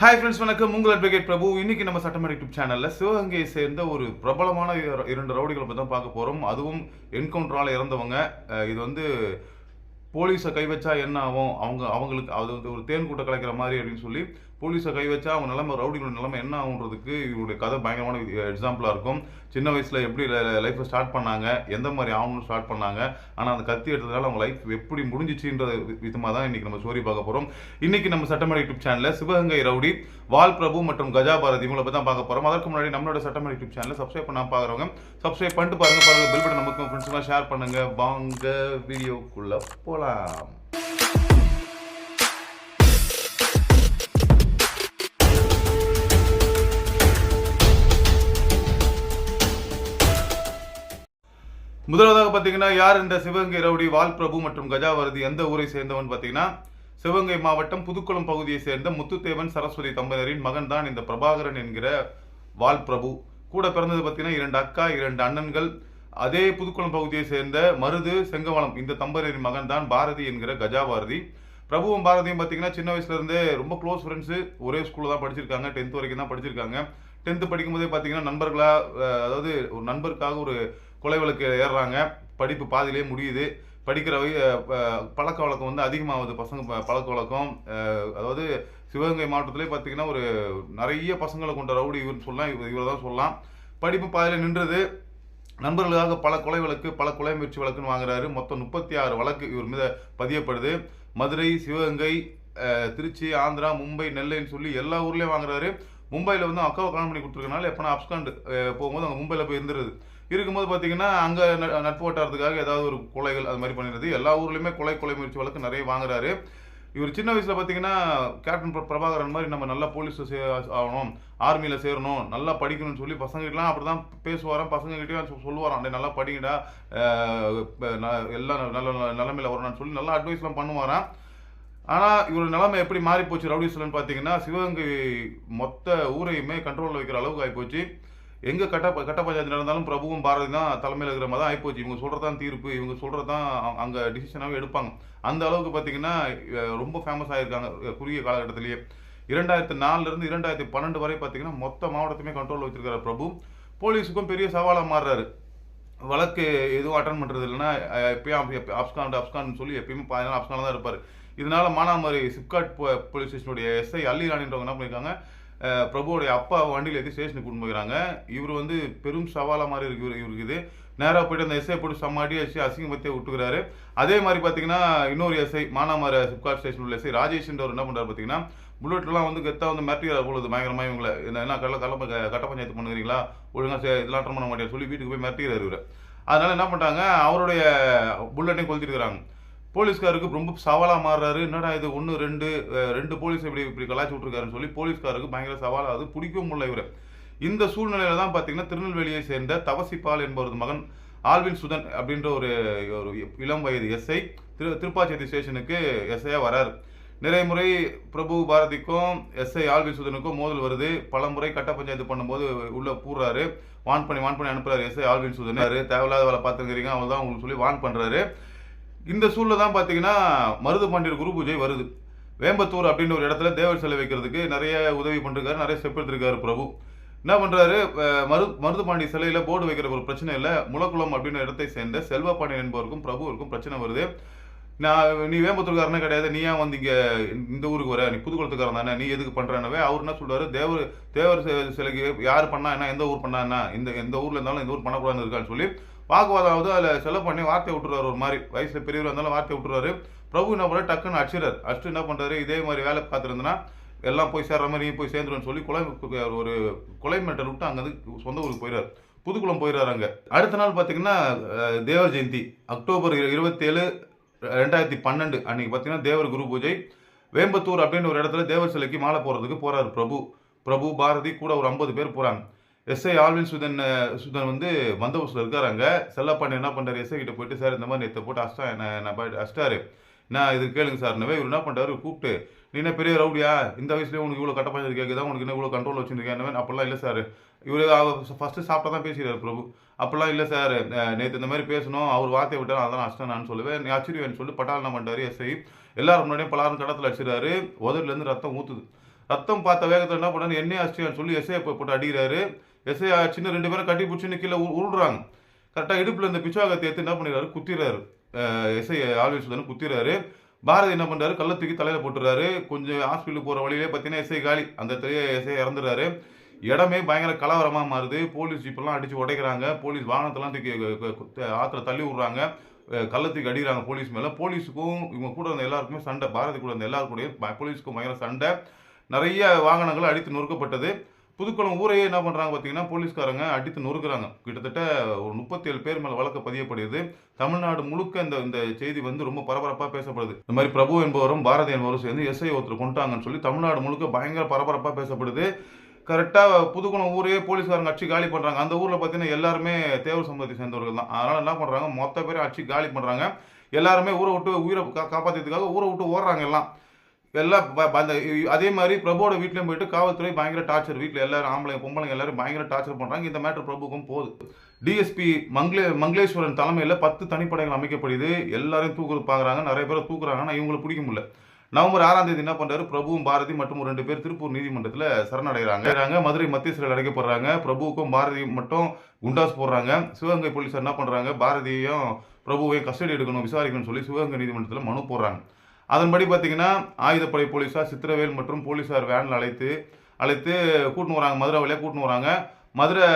Hi friends வணக்கம். உங்கள் advocate பிரபு. இன்னைக்கு நம்ம சட்டமன்ற யூடியூப் சேனலில் சிவகங்கையை சேர்ந்த ஒரு பிரபலமான இரண்டு ரவுடிகளை பற்றி தான் பார்க்க போகிறோம் அதுவும் என்கவுண்டரால் இறந்தவங்க. இது வந்து போலீஸை கை வச்சா என்ன ஆகும்? அவங்க அவங்களுக்கு அது வந்து ஒரு தேன் கூட்ட கலைக்கிற மாதிரி அப்படின்னு சொல்லி போலீஸை கை வச்சா அவங்க நிலமை ரவுடிகளோட நிலமை என்ன ஆகுன்றதுக்கு இவருடைய கதை பயங்கரமான எக்ஸாம்பிளாக இருக்கும். சின்ன வயசில் எப்படி லைஃப்பை ஸ்டார்ட் பண்ணாங்க எந்த மாதிரி ஆகணும்னு ஸ்டார்ட் பண்ணாங்க. ஆனால் அந்த கத்தி எடுத்ததால் அவங்க லைஃப் எப்படி முடிஞ்சிச்சுன்ற விதமாக தான் இன்றைக்கி நம்ம ஸ்டோரி பார்க்க போகிறோம் இன்றைக்கி நம்ம சட்டமேடை யூடியூப் சேனலில் சிவகங்கை ரவுடி வால் பிரபு மற்றும் கஜா பாரதி இவங்களை பற்றி தான் பார்க்க போகிறோம் அதற்கு முன்னாடி நம்மளோட சட்டமேடை யூடியூப் சேனலில் சப்ஸ்கிரைப் பண்ணாம பார்க்குறவங்க சப்ஸ்கிரைப் பண்ணிட்டு பாருங்கள் பாருங்கள் பெல் பட்டன் நமக்கு ஃப்ரெண்ட்ஸ்லாம் ஷேர் பண்ணுங்கள் வாங்க வீடியோக்குள்ளே போகலாம் முதலாவதாக பார்த்தீங்கன்னா யார் இந்த சிவகங்கை ரவுடி வால் பிரபு மற்றும் கஜாவரதி எந்த ஊரை சேர்ந்தவன் பார்த்தீங்கன்னா சிவகங்கை மாவட்டம் புதுக்குளம் பகுதியை சேர்ந்த முத்துத்தேவன் சரஸ்வதி தம்பதியரின் மகன் தான் இந்த பிரபாகரன் என்கிற வால் பிரபு. கூட பிறந்தது பார்த்தீங்கன்னா இரண்டு அக்கா இரண்டு அண்ணன்கள். அதே புதுக்குளம் பகுதியை சேர்ந்த மருது செங்கவளம் இந்த தம்பதியரின் மகன் தான் பாரதி என்கிற கஜாபாரதி பிரபுவும் பாரதியும் பார்த்தீங்கன்னா சின்ன வயசுலேருந்தே ரொம்ப க்ளோஸ் ஃப்ரெண்ட்ஸு ஒரே ஸ்கூலில் தான் படிச்சிருக்காங்க. டென்த் வரைக்கும் தான் படிச்சிருக்காங்க. டென்த்து படிக்கும்போதே பார்த்தீங்கன்னா நண்பர்களாக அதாவது ஒரு நண்பருக்காக ஒரு கொலை வழக்கு ஏறுறாங்க. படிப்பு பாதியிலே முடியுது. படிக்கிற பழக்க வழக்கம் வந்து அதிகமாகுது. பசங்க ப- பழக்க வழக்கம். அதாவது சிவகங்கை மாவட்டத்திலே பார்த்தீங்கன்னா ஒரு நிறைய பசங்களை கொண்ட ரவுடி இவர்னு சொல்லலாம். இவர் இவர் தான் சொல்லலாம். படிப்பு பாதியில் நின்றது. நண்பர்களுக்காக பல கொலை வழக்கு பல கொலை முயற்சி வழக்குன்னு வாங்குறாரு. மொத்தம் முப்பத்தி ஆறு வழக்கு இவர் மீது பதியப்படுது. மதுரை சிவகங்கை திருச்சி ஆந்திரா மும்பை நெல்லைன்னு சொல்லி எல்லா ஊர்லேயும் வாங்குறாரு. மும்பையில் வந்து அக்காவை கல்யாணம் பண்ணி கொடுத்துருக்கனால எப்போனா அப்ஸ்காண்டு போகும்போது அங்கே மும்பையில் போய் இருந்துருது. இருக்கும்போது பார்த்தீங்கன்னா அங்கே நட்பு வட்டாரத்துக்காக ஏதாவது ஒரு கொலைகள் அது மாதிரி பண்ணிடுது எல்லா ஊர்லேயுமே கொலை கொலை முயற்சி வழக்கு நிறைய வாங்குறாரு. இவர் சின்ன வயசில் பார்த்தீங்கன்னா கேப்டன் பிர- பிரபாகரன் மாதிரி நம்ம நல்லா போலீஸ் சே ஆகணும். ஆர்மியில் சேரணும். நல்லா படிக்கணும்னு சொல்லி பசங்ககிட்டலாம் அப்படி தான் பேசுவாராம். பசங்ககிட்டயும் சொல்லுவாராம். "டேய், நல்லா படிங்கடா. எல்லாம் நல்ல நல்ல நிலமையில வரணும்னு சொல்லி நல்லா அட்வைஸ்லாம் பண்ணுவாராம். ஆனால் இவர் நிலைமை எப்படி மாறி போச்சு ரவுடிஸ்லன்னு பார்த்தீங்கன்னா சிவகங்கை மொத்த ஊரையுமே கண்ட்ரோலில் வைக்கிற அளவுக்கு ஆகிப்போச்சு எங்கே கட்ட கட்ட பஞ்சாயத்து நடந்தாலும் பிரபுவும் பாரதி தான் தலைமையில் இருக்கிற மாதிரி தான் ஆகிப்போச்சு இவங்க சொல்கிறது தான் தீர்ப்பு. இவங்க சொல்கிறது தான் அங்கே டிசிஷனாகவே எடுப்பாங்க. அந்த அளவுக்கு பார்த்தீங்கன்னா ரொம்ப ஃபேமஸ் ஆகிருக்காங்க குறுகிய காலகட்டத்திலேயே. இரண்டாயிரத்தி நாலுலேருந்து இரண்டாயிரத்தி பன்னெண்டு வரை பார்த்தீங்கன்னா மொத்த மாவட்டத்தையுமே கண்ட்ரோல் வச்சிருக்கிற பிரபு. போலீஸுக்கும் பெரிய சவாலாக மாறுறாரு. வழக்கு எதுவும் அட்டன் பண்ணுறது இல்லைன்னா எப்பயும் எப்ப- அப்ஸ்காண்ட் சொல்லி எப்பயுமே பாதி நாள் தான் இருப்பார். இதனால மானாமரி சிப்காட் போ- போலீஸ் ஸ்டேஷனுடைய எஸ்ஐ அல்லி ராணின்றவங்க என்ன பண்ணியிருக்காங்க பிரபுவோடைய அப்பா வண்டியில் ஏற்றி ஸ்டேஷனுக்கு கொண்டு போகிறாங்க இவர் வந்து பெரும் சவாலாக மாதிரி இருக்கு இவரு- இவருக்கு இது. நேராக போயிட்டு அந்த எஸ்ஐ போட்டு சம்மாடி அடிச்சு அசிங்கமத்தையே விட்டுக்கிறாரு. அதே மாதிரி பார்த்தீங்கன்னா இன்னொரு எஸ்ஐ மானாமர சிப்காட் ஸ்டேஷன் உள்ள எஸ்ஐ ராஜேஷ்ன்றவர் என்ன பண்ணுறாரு பார்த்தீங்கன்னா புல்லட்லாம் வந்து கெத்தாக வந்து மிரட்டுகிறார் பொழுது பயங்கரமாக இவங்களை. என்ன கடல கள்ள கட்ட பஞ்சாயத்து பண்ணுறீங்களா ஒழுங்காக சே- இதெல்லாம் அட்டன் பண்ண மாட்டேன் சொல்லி வீட்டுக்கு போய் மிரட்டுகிறார் இவர். அதனால என்ன பண்ணுறாங்க அவருடைய புல்லட்டையும் கொளுத்திருக்கிறாங்க போலீஸ்காருக்கு ரொம்ப சவாலாக மாறுறாரு. என்னடா இது ஒன்று ரெண்டு ரெண்டு போலீஸ் இப்படி இப்படி கலாச்சி விட்ருக்காருன்னு சொல்லி போலீஸ்காருக்கு பயங்கர சவாலாகுது பிடிக்கவும் முடியல இவர். இந்த சூழ்நிலையில தான் பார்த்தீங்கன்னா திருநெல்வேலியை சேர்ந்த தவசிபால் என்பவரது மகன் ஆல்வின் சுதன் அப்படின்ற ஒரு ஒரு இளம் வயது எஸ்ஐ திரு திருப்பாச்சேரி ஸ்டேஷனுக்கு எஸ்ஐயாக வராரு. நிறைய முறை பிரபு பாரதிக்கும் எஸ்ஐ ஆல்வின் சுதனுக்கும் மோதல் வருது. பல முறை கட்ட பஞ்சாயத்து பண்ணும்போது உள்ள கூடுறாரு வான் பண்ணி வான் பண்ணி அனுப்புறாரு எஸ்ஐ ஆல்வின் சுதன். தேவையில்லாத வேலை பார்த்துருக்கிறீங்க அவர் தான் உங்களுக்கு சொல்லி வான் பண்ணுறாரு இந்த சூழலில் தான் பார்த்தீங்கன்னா மருது பாண்டியர் குரு பூஜை வருது. வேம்பத்தூர் அப்படின்ற ஒரு இடத்துல தேவர் சிலை வைக்கிறதுக்கு நிறைய உதவி பண்ணிருக்காரு நிறைய ஸ்டெப் எடுத்திருக்காரு பிரபு. என்ன பண்ணுறாரு மரு மரு மருதுபாண்டி சிலையில் போர்டு வைக்கிற ஒரு பிரச்சனை இல்லை. முளக்குளம் அப்படின்ற இடத்தை சேர்ந்த செல்வபாண்டியன் என்பவருக்கும் பிரபுவிற்கும் பிரச்சனை வருது. நான் நீ வேம்பத்தூர்காரனே கிடையாது. நீ ஏன் வந்து இங்கே இந்த ஊருக்கு வர? நீ புதுக்குளத்துக்காரன் தானே? நீ எதுக்கு பண்ணுறானவே அவர் என்ன சொல்வார் தேவர் தேவர் சிலைக்கு யார் பண்ணா என்ன? எந்த ஊர் பண்ணா என்ன? இந்த எந்த ஊரில் இருந்தாலும் இந்த ஊர் பண்ணக்கூடாதுன்னு இருக்கான்னு சொல்லி வாக்குவாதம் ஆகுது அதில் செலவு பண்ணி வார்த்தை விட்டுறாரு ஒரு மாதிரி. வயசில் பெரியவர் இருந்தாலும் வார்த்தை விட்டுறாரு. பிரபு என்ன பண்ண டக்குன்னு அடிச்சிடாரு அடிச்சுட்டு என்ன பண்ணுறாரு இதே மாதிரி வேலை பார்த்துருந்தேன்னா எல்லாம் போய் சேர்ற மாதிரி நீ போய் சேர்ந்துருன்னு சொல்லி கொலை ஒரு கொலை மெட்டல் விட்டு அங்கேருந்து சொந்த ஊருக்கு போயிடாரு புதுக்குளம் போயிடுறாரு அங்கே. அடுத்த நாள் பார்த்தீங்கன்னா தேவர் ஜெயந்தி. அக்டோபர் இருபத்தேழு ரெண்டாயிரத்தி பன்னெண்டு அன்னைக்கு பார்த்தீங்கன்னா தேவர் குரு பூஜை. வேம்பத்தூர் அப்படின்னு ஒரு இடத்துல தேவர் சிலைக்கு மாலை போடுறதுக்கு போகிறார் பிரபு. பிரபு பாரதி கூட ஒரு ஐம்பது பேர் போகிறாங்க எஸ்ஐ ஆல்வின் சுதன் சுதன் வந்து பந்தோபஸ்தில் இருக்காராங்க செல்லப்பாண்டி என்ன பண்ணுறாரு எஸ்ஐ கிட்ட போயிட்டு சார் இந்த மாதிரி நேற்று போட்டு அஷ்டா என்ன என்ன போயிட்டு அஷ்டாரு நான் இது கேளுங்க சார்னவே இவர் என்ன பண்ணுறாரு கூப்பிட்டு நீ என்ன பெரிய ரவுடியா? இந்த வயசுலேயே உனக்கு இவ்வளோ கட்ட பஞ்சாயத்து கேட்குதா உனக்கு என்ன இவ்வளோ கண்ட்ரோல் வச்சுருக்கேன் அப்படிலாம் இல்லை சார். இவர் ஃபஸ்ட்டு சாப்பிட்டா தான் பேசுகிறார் பிரபு. அப்படிலாம் இல்லை சார். நேற்று இந்த மாதிரி பேசணும். அவர் வார்த்தையை விட்டார் அதான் அஷ்டம் நான் சொல்லுவேன். நீ அச்சிருவேன்னு சொல்லி பட்டால் என்ன பண்ணுறாரு எஸ்ஐ எல்லாரும் முன்னாடியும் பலாரும் கடத்தில் அடிச்சிடாரு உதடுலேருந்து ரத்தம் ஊற்றுது ரத்தம் பார்த்த வேகத்தில் என்ன பண்ணாரு? எண்ணெய் ஆச்சியான்னு சொல்லி எஸ்ஐ போட்டு அடிக்கிறாரு. எஸ்ஐ சின்ன ரெண்டு பேரும் கட்டி பிடிச்சின்னு கீழே உருடுறாங்க கரெக்டாக இடுப்பில் இந்த பிச்சுவாகத்தை எடுத்து என்ன பண்ணிடுறாரு? குத்திடுறாரு. எஸ்ஐ ஆல்வேஸ் குத்திடுறாரு. பாரதி என்ன பண்ணுறாரு கள்ள தூக்கி தலையில போட்டுறாரு கொஞ்சம் ஹாஸ்பிட்டலுக்கு போகிற வழியிலே பார்த்தீங்கன்னா எஸ்ஐ காலி. அந்த இடத்துலயே எஸ்ஐ இறந்துடுறாரு. இடமே பயங்கர கலவரமாக மாறுது. போலீஸ் ஜீப்பெல்லாம் அடித்து உடைக்கிறாங்க. போலீஸ் வாகனத்தெல்லாம் தூக்கி ஆற்றுல தள்ளி விடுறாங்க. கள்ளத்துக்கு அடிக்கிறாங்க போலீஸ் மேலே. போலீஸுக்கும் இவங்க கூட இருந்த எல்லாருக்குமே சண்டை. பாரதி கூட இருந்த எல்லாருக்கூடயும் போலீஸுக்கும் பயங்கர சண்டை. நிறைய வாகனங்கள் அடித்து நொறுக்கப்பட்டது. புதுக்குளம் ஊரையே என்ன பண்ணுறாங்க பார்த்தீங்கன்னா போலீஸ்காரங்க அடித்து நொறுக்கிறாங்க. கிட்டத்தட்ட ஒரு முப்பத்தி ஏழு பேர் மேலே வழக்கு பதியப்படுது. தமிழ்நாடு முழுக்க இந்த இந்த செய்தி வந்து ரொம்ப பரபரப்பாக பேசப்படுது. இந்த மாதிரி பிரபு என்பவரும் பாரதி என்பவரும் சேர்ந்து எஸ்ஐ ஒருத்தர் கொண்டாங்கன்னு சொல்லி தமிழ்நாடு முழுக்க பயங்கர பரபரப்பாக பேசப்படுது. கரெக்டாக புதுக்குளம் ஊரே போலீஸ்காரங்க அடிச்சு காலி பண்ணுறாங்க அந்த ஊரில் பார்த்தீங்கன்னா எல்லாருமே தேவர் சமூகத்தை சேர்ந்தவர்கள் தான். அதனால் என்ன பண்ணுறாங்க மொத்த பேரும் அடிச்சு காலி பண்ணுறாங்க எல்லாருமே ஊரை விட்டு உயிரை கா- ஊரை விட்டு ஓடுறாங்க எல்லாம். எல்லாம் ப- அந்த அதே மாதிரி பிரபுவோட வீட்லேயும் போயிட்டு காவல்துறை பயங்கர டார்ச்சர் வீட்டில் எல்லாரும் ஆம்பளை பொம்பளைங்க எல்லாரும் பயங்கர டார்ச்சர் பண்ணுறாங்க இந்த மேட்ரு பிரபுக்கும் போகுது. டிஎஸ்பி மங்களே மங்களேஸ்வரன் தலைமையில் பத்து தனிப்படைகள் அமைக்கப்படுது. எல்லாரையும் தூக்குறது பார்க்குறாங்க நிறைய பேரை தூக்குறாங்க. ஆனால் இவங்களை பிடிக்க முடியல. நவம்பர் ஆறாம் தேதி என்ன பண்றாரு? பிரபுவும் பாரதி மற்றும் ஒரு ரெண்டு பேர் திருப்பூர் நீதிமன்றத்தில் சரணடைகிறாங்க. மதுரை மத்திய சிறையில் அடைக்கப்படுறாங்க. பிரபுவுக்கும் பாரதி மட்டும் குண்டாஸ் போடுறாங்க. சிவகங்கை போலீஸ் என்ன பண்றாங்க? பாரதியையும் பிரபுவையும் கஸ்டடி எடுக்கணும் விசாரிக்கணும்னு சொல்லி சிவகங்கை நீதிமன்றத்தில் மனு போடுறாங்க. அதன்படி பார்த்தீங்கன்னா ஆயுதப்படை போலீஸார் சித்திரவேல் மற்றும் போலீஸார் வேனில் அழைத்து அழைத்து கூட்டின்னு வராங்க. மதுரை வழியாக கூட்டின்னு வராங்க. Madurai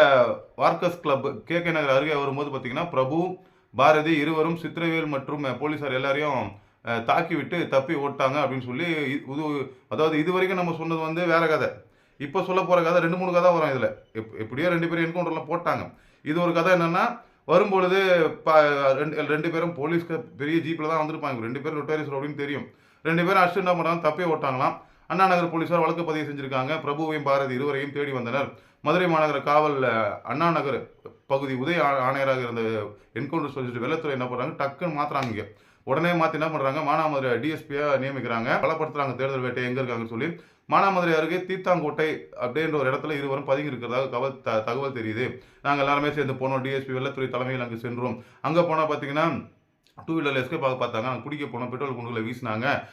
workers club K K Nagar அருகே வரும்போது பார்த்தீங்கன்னா பிரபு பாரதி இருவரும் சித்திரவேல் மற்றும் போலீஸார் எல்லாரையும் தாக்கி விட்டு தப்பி ஓட்டாங்க அப்படின்னு சொல்லி இது அதாவது இது வரைக்கும் நம்ம சொன்னது வந்து வேற கதை. இப்போ சொல்ல போகிற கதை ரெண்டு மூணு கதை வரும் இதில். எப் எப்படியோ ரெண்டு பேரும் என்கவுண்டரில் போட்டாங்க. இது ஒரு கதை என்னென்னா வரும்பொழுது ப- ரெண்டு ரெண்டு பேரும் போலீஸ்க்கு பெரிய ஜீப்பில் தான் வந்திருப்பாங்க. ரெண்டு பேரும் நொட்டேரியஸ் அப்படின்னு தெரியும். ரெண்டு பேரும் அடிச்சு என்ன பண்ணாங்க தப்பே ஓட்டாங்களாம். அண்ணா நகர் போலீஸார் வழக்கு பதிவு செஞ்சிருக்காங்க. பிரபுவையும் பாரதி இருவரையும் தேடி வந்தனர். மதுரை மாநகர காவல் அண்ணா நகர் பகுதி உதய ஆணையராக இருந்த என்கவுண்டர் சொல்லிட்டு வெள்ளத்துறை என்ன பண்ணுறாங்க டக்குன்னு மாற்றுறாங்க உடனே மாற்றி என்ன பண்ணுறாங்க மானாமதுரை டிஎஸ்பியாக நியமிக்கிறாங்க. பலப்படுத்துகிறாங்க தேர்தல் வேட்டை எங்கே இருக்காங்கன்னு சொல்லி. மானாமதுரை அருகே தீத்தாங்கோட்டை அப்படின்ற ஒரு இடத்துல இருவரும் பதுங்கி இருக்கிறதாக கவல் த- தகவல் தெரியுது. நாங்கள் எல்லாருமே சேர்ந்து போனோம். டிஎஸ்பி வெள்ளத்துறை தலைமையில் அங்கே சென்றோம். அங்கே போனால் பார்த்தீங்கன்னா டூ வீலரில் எஸ்கேப் ஆக பார்த்தாங்க. நாங்கள் குடிக்க போனோம். பெட்ரோல் குண்டுகளை வீசினாங்க.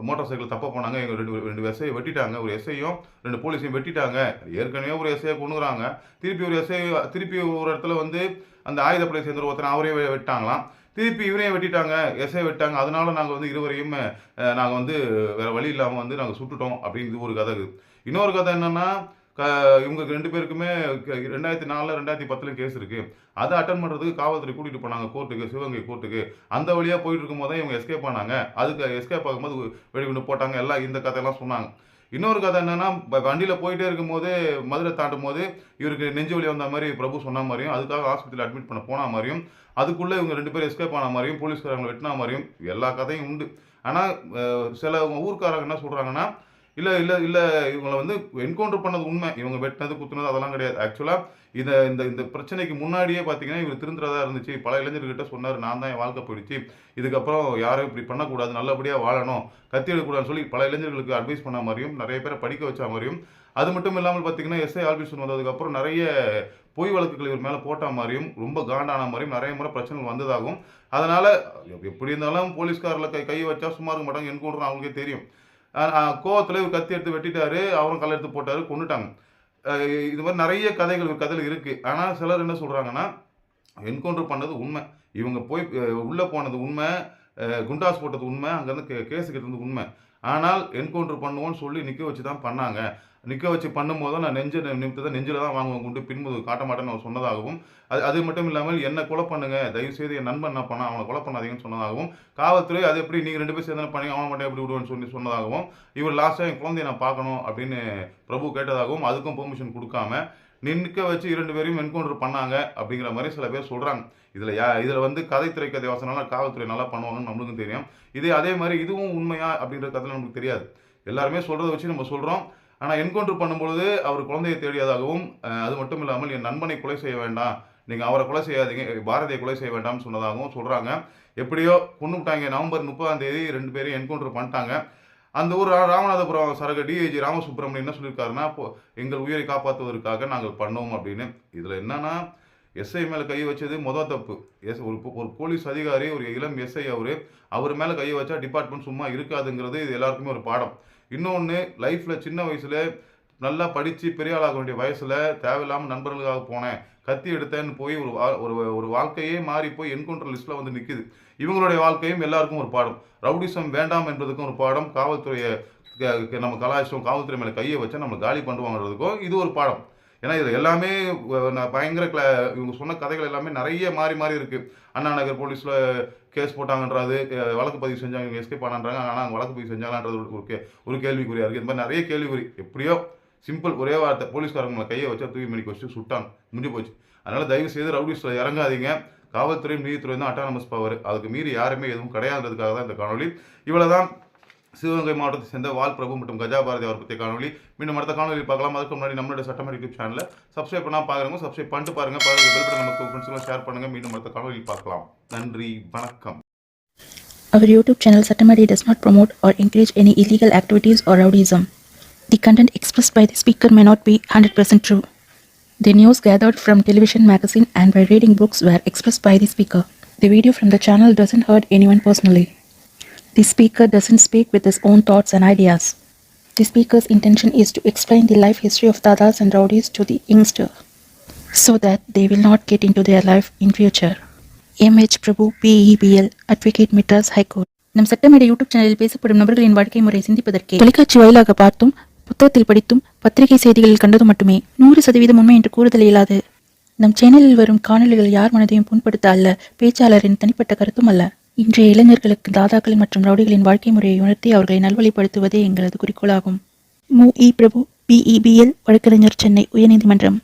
மோட்டார் சைக்கிள் தப்ப போனாங்க. எங்கள் ரெண்டு ரெண்டு எஸ்ஐ வெட்டிட்டாங்க. ஒரு எஸ்ஐயும் ரெண்டு போலீஸையும் வெட்டிட்டாங்க. ஏற்கனவே ஒரு எஸ்ஐயை கொண்டுறாங்க திருப்பி ஒரு எஸ்ஐ திருப்பி ஒரு இடத்துல வந்து அந்த ஆயுதப்படை சேர்ந்த ஒருத்தனை அவரே வெட்டாங்களாம். திருப்பி இவரையும் வெட்டிட்டாங்க எஸ்ஐ வெட்டாங்க அதனால நாங்கள் வந்து இருவரையும் நாங்கள் வந்து வேறு வழி இல்லாமல் வந்து நாங்கள் சுட்டுட்டோம் அப்படின்னு இது ஒரு கதை. இருக்குது இன்னொரு கதை என்னென்னா க இவங்க ரெண்டு பேருக்குமே ரெண்டாயிரத்தி நாலில் ரெண்டாயிரத்தி பத்தில் கேஸ் இருக்குது அதை அட்டன் பண்ணுறதுக்கு காவல்துறை கூட்டிகிட்டு போனாங்க கோர்ட்டுக்கு சிவகங்கை கோர்ட்டுக்கு. அந்த வழியாக போயிட்டு இருக்கும்போது தான் இவங்க எஸ்கேப் ஆனாங்க. அதுக்கு எஸ்கேப் ஆகும்போது வெடிகுண்டு போட்டாங்க. எல்லாம் இந்த கதையெல்லாம் சொன்னாங்க. இன்னொரு கதை என்னன்னா வண்டியில் போயிட்டே இருக்கும்போது மதுரை தாண்டும் போது இவருக்கு நெஞ்சு வலி வந்த மாதிரி பிரபு சொன்ன மாதிரியும் அதுக்காக ஹாஸ்பிட்டல் அட்மிட் பண்ண போன மாதிரியும் அதுக்குள்ளே இவங்க ரெண்டு பேரும் எஸ்கேப் ஆன மாதிரியும் போலீஸ்காரங்களை வெட்டின மாதிரியும் எல்லா கதையும் உண்டு. ஆனால் சில ஊர்க்காரங்க என்ன சொல்கிறாங்கன்னா இல்லை இல்லை இல்லை இவங்களை வந்து என்கவுண்டர் பண்ணது உண்மை. இவங்க வெட்டினது குத்துனது அதெல்லாம் கிடையாது. ஆக்சுவலாக இதை இந்த இந்த பிரச்சனைக்கு முன்னாடியே பார்த்தீங்கன்னா இவர் திருந்துறதா இருந்துச்சு. பல இளைஞர்கிட்ட சொன்னார் நான் தான் என் வாழ்க்கை போயிடுச்சு. இதுக்கப்புறம் யாரும் இப்படி பண்ணக்கூடாது. நல்லபடியாக வாழணும். கத்தி எடுக்கக்கூடாதுன்னு சொல்லி பல இளைஞர்களுக்கு அட்வைஸ் பண்ண மாதிரியும் நிறைய பேரை படிக்க வச்ச மாதிரியும் அது மட்டும் இல்லாமல் பார்த்தீங்கன்னா எஸ்ஐ ஆல்பிஷன் வந்ததுக்கப்புறம் நிறைய பொய் வழக்குகள் இவர் மேலே போட்ட மாதிரியும் ரொம்ப காண்டான மாதிரியும் நிறைய முறை பிரச்சனைகள் வந்ததாகும் அதனால் எப்படி இருந்தாலும் போலீஸ்காரில் கை கை வச்சா சும்மா இருக்க மாட்டாங்க. என்கவுண்டர் அவங்களுக்கே தெரியும். கோவத்தில் இவர் கத்தி எடுத்து வெட்டிட்டாரு அவரும் கல் எடுத்து போட்டார் கொண்டுட்டாங்க இது மாதிரி நிறைய கதைகள் இவர் கதையில் இருக்குது ஆனால் சிலர் என்ன சொல்கிறாங்கன்னா என்கவுண்டர் பண்ணது உண்மை. இவங்க போய் உள்ளே போனது உண்மை. குண்டாஸ் போட்டது உண்மை. அங்கேருந்து கே கேஸுக்கு இருந்தது உண்மை. ஆனால் என்கவுண்டர் பண்ணுவோன்னு சொல்லி நிற்க வச்சு தான் பண்ணாங்க. நிற்க வச்சு பண்ணும்போது தான் நான் நெஞ்சு நிமித்தத்தை நெஞ்சில் தான் வாங்குவேன் கொண்டு பின்பு காட்ட மாட்டேன்னு அவர் சொன்னதாகவும் அது அது மட்டும் இல்லாமல் என்ன கொலை பண்ணுங்க தயவு செய்து என் நண்பன் என்ன பண்ண அவனை கொலை பண்ணாதீங்கன்னு சொன்னதாகவும் காவல்துறை அது எப்படி நீங்கள் ரெண்டு பேரும் சேர்ந்து பண்ணி அவனை மட்டும் எப்படி விடுவேன்னு சொல்லி சொன்னதாகவும் இவர் லாஸ்ட்டாக என் குழந்தைய நான் பார்க்கணும் அப்படின்னு பிரபு கேட்டதாகவும் அதுக்கும் பெர்மிஷன் கொடுக்காம நிற்க வச்சு இரண்டு பேரையும் என்கவுண்டர் பண்ணாங்க அப்படிங்கிற மாதிரி சில பேர் சொல்கிறாங்க இதில் யா இதில் வந்து கதை திரைக்கதை வசனம்லாம் காவல்துறை நல்லா பண்ணுவாங்கன்னு நம்மளுக்கும் தெரியும். இதே அதே மாதிரி இதுவும் உண்மையா அப்படின்ற கதை நமக்கு தெரியாது. எல்லாருமே சொல்கிறத வச்சு நம்ம சொல்கிறோம் ஆனால் என்கவுண்டர் பண்ணும்பொழுது அவர் குழந்தையை தேடியதாகவும் அது மட்டும் இல்லாமல் என் நண்பனை கொலை செய்ய வேண்டாம். நீங்கள் அவரை கொலை செய்யாதீங்க பாரதியை கொலை செய்ய வேண்டாம்னு சொன்னதாகவும் சொல்கிறாங்க எப்படியோ கொண்டு விட்டாங்க நவம்பர் முப்பதாம் தேதி ரெண்டு பேரையும் என்கவுண்டர் பண்ணிட்டாங்க. அந்த ஊர் ராமநாதபுரம் சரக டிஐஜி ராமசுப்ரமணியம் என்ன சொல்லியிருக்காருன்னா இப்போ எங்கள் உயிரை காப்பாற்றுவதற்காக நாங்கள் பண்ணோம் அப்படின்னு. இதில் என்னன்னா எஸ்ஐ மேலே கை வச்சது மொதல் தப்பு. எஸ் ஒரு ஒரு போலீஸ் அதிகாரி ஒரு இளம் எஸ்ஐ அவர் அவர் மேலே கை வச்சா டிபார்ட்மெண்ட் சும்மா இருக்காதுங்கிறது இது எல்லாருக்குமே ஒரு பாடம். இன்னொன்று லைஃப்பில் சின்ன வயசில் நல்லா படித்து பெரிய ஆளாக வேண்டிய வயசில் தேவையில்லாமல் நண்பர்களுக்காக போனேன். கத்தி எடுத்தேன்னு போய் ஒரு வா- ஒரு ஒரு வாழ்க்கையே மாறி போய் என்கவுண்டர் லிஸ்ட்டில் வந்து நிற்கிது இவங்களுடைய வாழ்க்கையும் எல்லாருக்கும் ஒரு பாடம். ரவுடிசம் வேண்டாம் என்பதுக்கும் ஒரு பாடம். காவல்துறையை நம்ம கலாச்சாரம் காவல்துறை மேலே கையை வச்சா நம்ம காலி பண்ணுவாங்கிறதுக்கும் இது ஒரு பாடம். ஏன்னா இது எல்லாமே நான் பயங்கர கிள இவங்க சொன்ன கதைகள் எல்லாமே நிறைய மாறி மாறி இருக்கு. அண்ணா நகர் போலீஸில் கேஸ் போட்டாங்கன்றது வழக்கு பதிவு செஞ்சாங்க இவங்க எஸ்கேப் ஆனான்றாங்க ஆனால் அவங்க வழக்கு பதிவு செஞ்சாங்கன்றது ஒரு- ஒரு கே ஒரு கேள்விக்குறியா இருக்குது இந்த மாதிரி நிறைய கேள்விக்குறி. எப்படியோ சிம்பிள் ஒரே வார்த்தை போலீஸ்காரங்களை கையை வச்சா தூக்கி மணிக்கு வச்சு சுட்டாங்க. முடிஞ்சு போச்சு. அதனால தயவு செய்து ரவுடிஸில் இறங்காதீங்க. காவல்துறை நீதித்துறையும் தான் அட்டானமஸ் பவர் அதுக்கு மீறி யாருமே எதுவும் கிடையாதுன்றதுக்காக தான் இந்த காணொலி இவ்வளவுதான். சிவகங்கை மாவட்டத்தை சேர்ந்த வால் பிரபு மற்றும் கஜா பாரதி அவர் பற்றிய காணொலி மீண்டும் அடுத்த காணொலி பார்க்கலாம் அதுக்கு முன்னாடி நம்மளுடைய சட்டமன்ற யூடியூப் சேனலை சப்ஸ்கிரைப் பண்ணா பாருங்க சப்ஸ்கிரைப் பண்ணிட்டு பாருங்க பாருங்க பெல் பட்டன் நமக்கு ஃப்ரெண்ட்ஸ்லாம் ஷேர் பண்ணுங்க மீண்டும் அடுத்த காணொலி பார்க்கலாம் நன்றி வணக்கம் Our YouTube channel Satamari does not promote or encourage any illegal activities or rowdyism. The content expressed by the speaker may not be 100% true. The news gathered from television, magazine, and by reading books were expressed by the speaker. The video from the channel doesn't hurt anyone personally. The speaker doesn't speak with his own thoughts and ideas. The speaker's intention is to explain the life history of dadas and rowdies to the youngster so that they will not get into their life in future. MH Prabhu BEPL advocate Madras high court நம் Sattamedai YouTube சேனலில் பேசப்படும் நபர்களின் வாழ்க்கை முறை சிந்திப்பதற்கே தொலைக்காட்சி வாயிலாக பார்த்தும் புத்தகத்தில் படித்தும் பத்திரிகை செய்திகளில் கண்டதும் மட்டுமே நூறு சதவீதம் உண்மை என்று கூறுதல் இயலாது நம் சேனலில் வரும் காணொளிகள் யார் மனதையும் புண்படுத்த அல்ல பேச்சாளரின் தனிப்பட்ட கருத்தும் அல்ல. இன்றைய இளைஞர்களுக்கு தாதாக்கள் மற்றும் ரவுடிகளின் வாழ்க்கை முறையை உணர்த்தி அவர்களை நல்வழிப்படுத்துவதே எங்களது குறிக்கோளாகும். மு. இ. பிரபு பிஇபிஎல் வழக்கறிஞர் சென்னை உயர்நீதிமன்றம்.